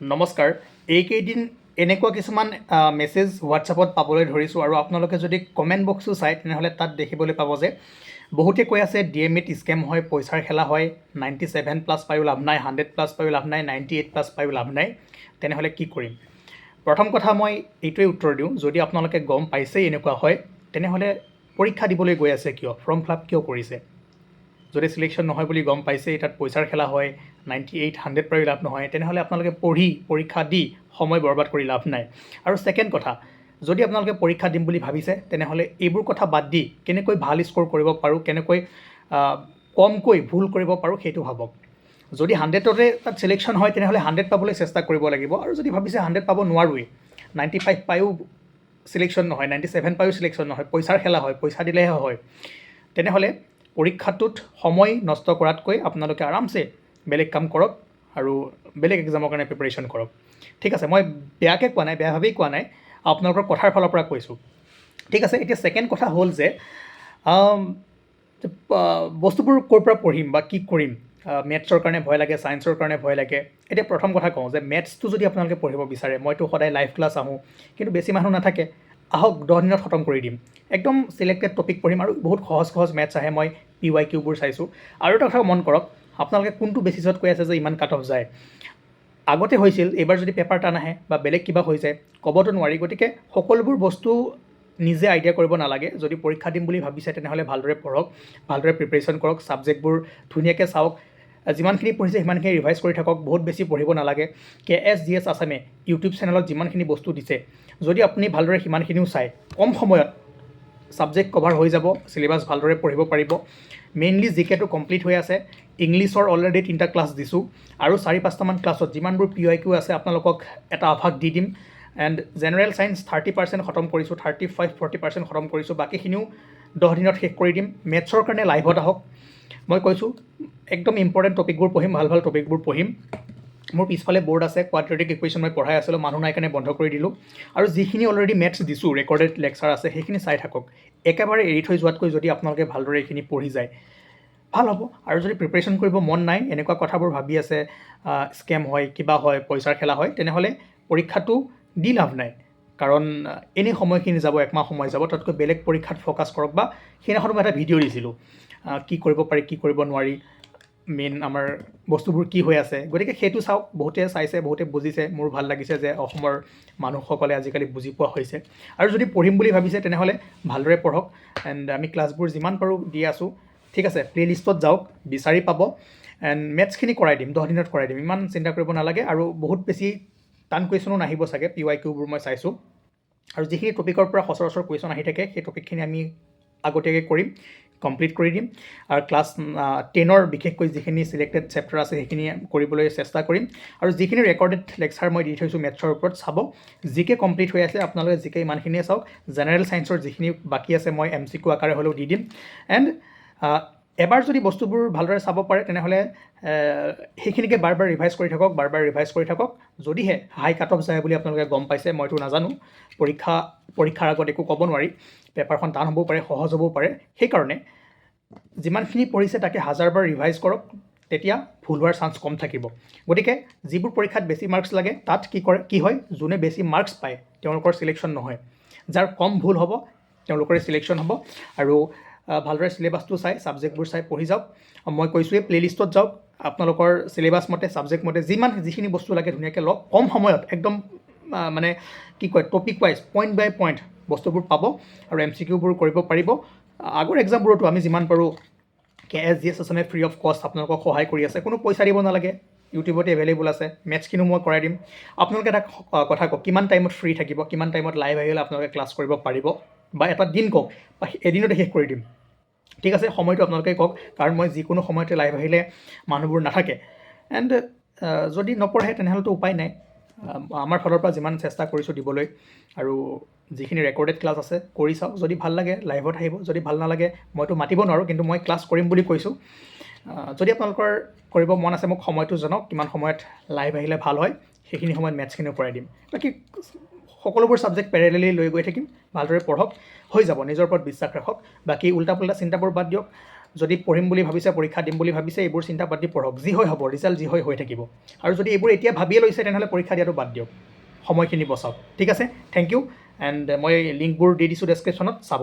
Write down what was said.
নমস্কাৰ। এইকেইদিন এনেকুৱা কিছুমান মেছেজ হোৱাটছআপত পাবলৈ ধৰিছোঁ আৰু আপোনালোকে যদি কমেণ্ট বক্সটো চায় তেনেহ'লে তাত দেখিবলৈ পাব যে বহুতে কৈ আছে ডি এম ইত স্কেম হয় পইচাৰ খেলা হয় নাইণ্টি ছেভেন প্লাছ পায়ো লাভ নাই হাণ্ড্ৰেড প্লাছ পায়ো লাভ নাই নাইণ্টি এইট প্লাছ পায়ো লাভ নাই তেনেহ'লে কি কৰিম? প্ৰথম কথা মই এইটোৱে উত্তৰ দিওঁ যদি আপোনালোকে গম পাইছেই এনেকুৱা হয় তেনেহ'লে পৰীক্ষা দিবলৈ গৈ আছে কিয় ফৰ্ম ফিল আপ কিয় কৰিছে? যদি চিলেকশ্যন নহয় বুলি গম পাইছে তাত পইচাৰ খেলা হয় নাইণ্টি এইট হাণ্ড্ৰেড পাৰি লাভ নহয়, তেনেহ'লে আপোনালোকে পঢ়ি, পৰীক্ষা দি সময় বৰবাদ কৰি লাভ নাই। আৰু ছেকেণ্ড কথা, যদি আপোনালোকে পৰীক্ষা দিম বুলি ভাবিছে, তেনেহ'লে এইবোৰ কথা বাদ দি কেনেকৈ ভালো স্ক'ৰ কৰিব পাৰোঁ, কেনেকৈ কমকৈ ভুল কৰিব পাৰোঁ, সেইটো ভাবক। যদি হাণ্ড্ৰেডতে তাত চিলেকশ্যন হয়, তেনেহ'লে হাণ্ড্ৰেড পাবলৈ চেষ্টা কৰিব লাগিব। আৰু যদি ভাবিছে হাণ্ড্ৰেড পাব নোৱাৰোৱেই নাইণ্টি ফাইভ পায়ো চিলেকশ্যন নহয় নাইণ্টি ছেভেন পায়ো চিলেকশ্যন নহয়, পইচাৰ খেলা হয়, পইচা দিলেহে হয়। তেনেহ'লে পৰীক্ষাটোত সময় নষ্ট কৰাতকৈ আপোনালোকে আৰামছে বেলেগ কাম কৰক আৰু বেলেগ এক্সামৰ কাৰণে প্ৰিপেৰেশ্যন কৰক। ঠিক আছে মই বেয়াকৈ কোৱা নাই বেয়াভাৱেই কোৱা নাই আপোনালোকৰ কথাৰ ফালৰ পৰা কৈছোঁ। ঠিক আছে এতিয়া ছেকেণ্ড কথা হ'ল যে বস্তুবোৰ ক'ৰ পৰা পঢ়িম বা কি কৰিম? মেথছৰ কাৰণে ভয় লাগে ছায়েন্সৰ কাৰণে ভয় লাগে। এতিয়া প্ৰথম কথা কওঁ যে মেথছটো যদি আপোনালোকে পঢ়িব বিচাৰে মইতো সদায় লাইভ ক্লাছ আহোঁ কিন্তু বেছি মানুহ নাথাকে। আহক দহ দিনত খতম কৰি দিম। একদম চিলেক্টেড টপিক পঢ়িম আৰু বহুত সহজ সহজ মেথছ আহে, মই পি ৱাই কিউবোৰ চাইছোঁ। আৰু এটা কথা মন কৰক, আপোনালোকে কোনটো বেচিছত কৈ আছে যে ইমান কাট অফ যায়? আগতে হৈছিল, এইবাৰ যদি পেপাৰ টান আহে বা বেলেগ কিবা হৈ যায়, ক'বতো নোৱাৰি। গতিকে সকলোবোৰ বস্তু নিজে আইডিয়া কৰিব নালাগে। যদি পৰীক্ষা দিম বুলি ভাবিছে, তেনেহ'লে ভালদৰে পঢ়ক, ভালদৰে প্ৰিপেৰেশ্যন কৰক ছাবজেক্টবোৰ ধুনীয়াকৈ চাওক। যিমানখিনি পঢ়িছে সিমানখিনি ৰিভাইজ কৰি থাকক বহুত বেছি পঢ়িব নালাগে। কে এছ জি এছ আছামে ইউটিউব চেনেলত যিমানখিনি বস্তু দিছে যদি আপুনি ভালদৰে সিমানখিনিও চায় কম সময়ত ছাবজেক্ট কভাৰ হৈ যাব চিলেবাছ ভালদৰে পঢ়িব পাৰিব। মেইনলি জি কেটো কমপ্লিট হৈ আছে। ইংলিছৰ অলৰেডি তিনিটা ক্লাছ দিছোঁ। আৰু চাৰি পাঁচটামান ক্লাছত যিমানবোৰ পি আই কিউ আছে আপোনালোকক এটা আভাস দি দিম। And general science thirty percent খতম কৰিছোঁ থাৰ্টি ফাইভ ফৰ্টি পাৰ্চেণ্ট খতম কৰিছোঁ। বাকীখিনিও দহ দিনত শেষ কৰি দিম। মেথছৰ কাৰণে লাইভত আহক। মই কৈছোঁ একদম ইম্পৰ্টেণ্ট টপিকবোৰ পঢ়িম ভাল ভাল টপিকবোৰ পঢ়িম। মোৰ পিছফালে বৰ্ড আছে কোৱাড্ৰেটিক ইকুৱেশ্যন মই পঢ়াই আছিলোঁ মানুহ নাই কাৰণে বন্ধ কৰি দিলোঁ। আৰু যিখিনি অলৰেডি মেথছ দিছোঁ ৰেকৰ্ডেড লেকচাৰ আছে সেইখিনি চাই থাকক। একেবাৰে এৰি থৈ যোৱাতকৈ যদি আপোনালোকে ভালদৰে এইখিনি পঢ়ি যায় ভাল হ'ব। আৰু যদি প্ৰিপেৰেশ্যন কৰিব মন নাই এনেকুৱা কথাবোৰ ভাবি আছে স্কেম হয় কিবা হয় পইচাৰ খেলা হয় তেনেহ'লে পৰীক্ষাটো দি লাভ নাই। কাৰণ এনেই সময়খিনি যাব একমাহ সময় যাব তাতকৈ বেলেগ পৰীক্ষাত ফ'কাছ কৰক বা সেইদিনাখন মই এটা ভিডিঅ' দিছিলোঁ কি কৰিব পাৰি কি কৰিব নোৱাৰি। মেইন আমাৰ বস্তুবোৰ কি হৈ আছে। গতিকে সেইটো চাওক বহুতে চাইছে বহুতে বুজিছে মোৰ ভাল লাগিছে যে অসমৰ মানুহসকলে আজিকালি বুজি পোৱা হৈছে। আৰু যদি পঢ়িম বুলি ভাবিছে তেনেহ'লে ভালদৰে পঢ়ক। এণ্ড আমি ক্লাছবোৰ যিমান পাৰোঁ দি আছোঁ। ঠিক আছে প্লে লিষ্টত যাওক বিচাৰি পাব। এণ্ড মেথছখিনি কৰাই দিম দহ দিনত কৰাই দিম ইমান চিন্তা কৰিব নালাগে। আৰু বহুত বেছি টান কুৱেশ্যনো নাহিব চাগে পি ৱাই কিউবোৰ মই চাইছোঁ। আৰু যিখিনি টপিকৰ পৰা সচৰাচৰ কুৱেশ্যন আহি থাকে সেই টপিকখিনি আমি আগতীয়াকৈ কৰিম। কমপ্লিট কৰি দিম। আৰু ক্লাছ টেনৰ বিশেষকৈ যিখিনি চিলেক্টেড চেপ্টাৰ আছে, সেইখিনি কৰিবলৈ চেষ্টা কৰিম। আৰু যিখিনি ৰেকৰ্ডেড লেকচাৰ মই দি থৈছোঁ মেথছৰ ওপৰত, চাব। জিকে কমপ্লিট হৈ আছে আপোনালোকে জিকে ইমানখিনিয়ে চাওক। জেনেৰেল ছায়েন্সৰ যিখিনি বাকী আছে, মই এম চি কিউ আকাৰে হ'লেও দি দিম। এণ্ড এবাৰ যদি বস্তুবোৰ ভালদৰে চাব পাৰে তেনেহ'লে সেইখিনিকে বাৰ বাৰ ৰিভাইজ কৰি থাকক বাৰ বাৰ ৰিভাইজ কৰি থাকক। যদিহে হাই কাট অফ যায় বুলি আপোনালোকে গম পাইছে মইতো নাজানো। পৰীক্ষা পৰীক্ষাৰ আগত একো ক'ব নোৱাৰি। পেপাৰখন টান হ'বও পাৰে সহজ হ'বও পাৰে। সেইকাৰণে যিমানখিনি পঢ়িছে তাকে হাজাৰবাৰ ৰিভাইজ কৰক তেতিয়া ভুল হোৱাৰ চান্স কম থাকিব। গতিকে যিবোৰ পৰীক্ষাত বেছি মাৰ্কছ লাগে তাত কি কৰে কি হয় যোনে বেছি মাৰ্কছ পায় তেওঁলোকৰ চিলেকশ্যন নহয়। যাৰ কম ভুল হ'ব তেওঁলোকৰে চিলেকশ্যন হ'ব। আৰু ভালদৰে চিলেবাছটো চাই ছাবজেক্টবোৰ চাই পঢ়ি যাওক। মই কৈছোঁৱেই প্লে লিষ্টত যাওক। আপোনালোকৰ চিলেবাছ মতে ছাবজেক্ট মতে, যিমান যিখিনি বস্তু লাগে ধুনীয়াকৈ লওক। কম সময়ত, একদম মানে কি কয় topic wise point by point বস্তুবোৰ পাব আৰু এম চি কিউবোৰ কৰিব পাৰিব। আগৰ এক্সামবোৰতো আমি যিমান পাৰোঁ কে এছ জি এছ আছামে ফ্ৰী অফ কষ্ট আপোনালোকক সহায় কৰি আছে। কোনো পইচা দিব নালাগে। ইউটিউবতে এভেইলেবল আছে। মেথছখিনিও মই কৰাই দিম। আপোনালোকে এটা কথা কওক, কিমান টাইমত ফ্ৰী থাকিব? কিমান টাইমত লাইভ আহিলে আপোনালোকে ক্লাছ কৰিব পাৰিব? বা এটা দিন কওক বা এদিনতে শেষ কৰি দিম। ঠিক আছে সময়টো আপোনালোকে কওক কাৰণ মই যিকোনো সময়তে লাইভ আহিলে মানুহবোৰ নাথাকে। এণ্ড যদি নপঢ়ে তেনেহ'লেতো উপায় নাই। আমাৰ ফালৰ পৰা যিমান চেষ্টা কৰিছোঁ দিবলৈ আৰু যিখিনি ৰেকৰ্ডেড ক্লাছ আছে কৰি চাওক। যদি ভাল লাগে লাইভত আহিব। যদি ভাল নালাগে মইতো মাতিব নোৱাৰোঁ কিন্তু মই ক্লাছ কৰিম বুলি কৈছোঁ। যদি আপোনালোকৰ কৰিব মন আছে মোক সময়টো জনাওক। কিমান সময়ত লাইভ আহিলে ভাল হয় সেইখিনি সময়ত মেথছখিনিও কৰাই দিম। বাকী সকলোবোৰ ছাবজেক্ট পেৰেলেলি লৈ গৈ থাকিম। ভালদৰে পঢ়ক হৈ যাব। নিজৰ ওপৰত বিশ্বাস ৰাখক। বাকী উল্টা পুল্টা চিন্তাবোৰ বাদ দিয়ক। যদি পঢ়িম বুলি ভাবিছে পৰীক্ষা দিম বুলি ভাবিছে এইবোৰ চিন্তা বাদ দি পঢ়ক। যি হয় হ'ব ৰিজাল্ট যি হয় হৈ থাকিব। আৰু যদি এইবোৰ এতিয়া ভাবিয়ে লৈছে তেনেহ'লে পৰীক্ষা দিয়াটো বাদ দিয়ক। সময়খিনি বচাওক। ঠিক আছে? থেংক ইউ এণ্ড মই লিংকবোৰ দি দিছোঁ ডেছক্ৰিপশ্যনত চাব।